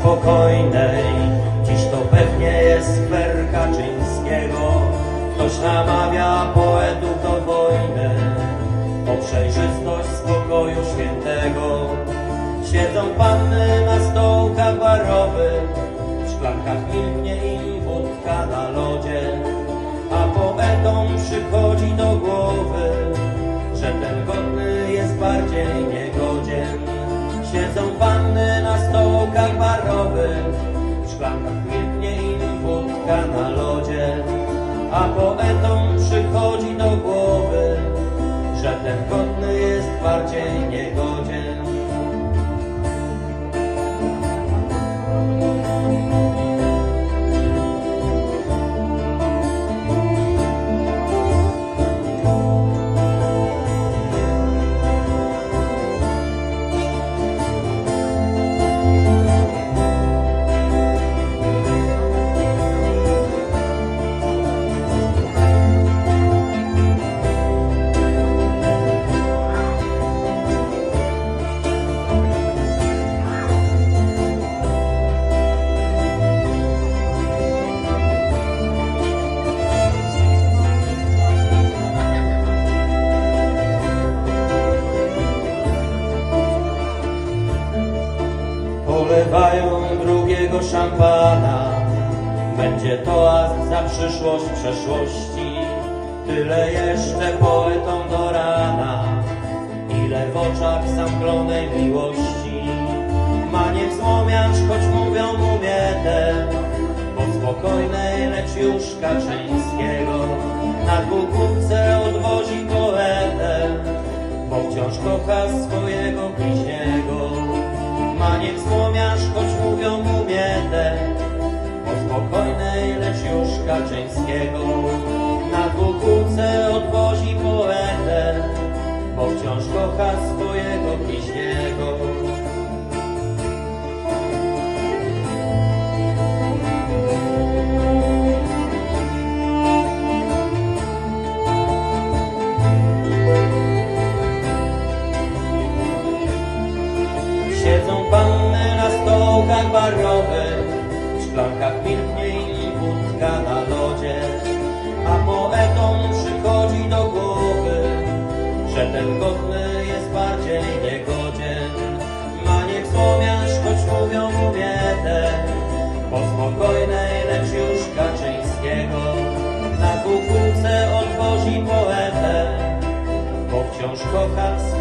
spokojnej. Dziś to pewnie jest skwer Kaczyńskiego. Ktoś namawia poetów do wojny. O przejrzystość spokoju świętego. Siedzą panny na stołkach barowych. W szklankach milknie im wódka na lodzie. Siedzą panny na stołkach barowych, w szklankach milknie im wódka na lodzie. A poetom przychodzi do głowy, że ten godny jest bardziej niegodzien. Szampana. Będzie toast za przyszłość przeszłości. Tyle jeszcze poetom do rana. Ile w oczach zamklonej miłości. Ma niech złomiacz, choć mówią mu miedę Bo spokojnej, lecz już Kaczyńskiego Na dwugłówce odwozi poetę. Bo wciąż kocha swojego bliźniego już Kaczyńskiego. Na dwukółce odwozi poetę, bo wciąż kocha swojego bliźniego. Siedzą panny na stołkach barowych, w szklankach milknie na lodzie, a poetom przychodzi do głowy, że ten godny jest bardziej niegodzien. Ma niech złomiarz, choć mówią mu biedę, po spokojnej, lecz już Kaczyńskiego, na kukułce odwozi poetę, bo wciąż kocha.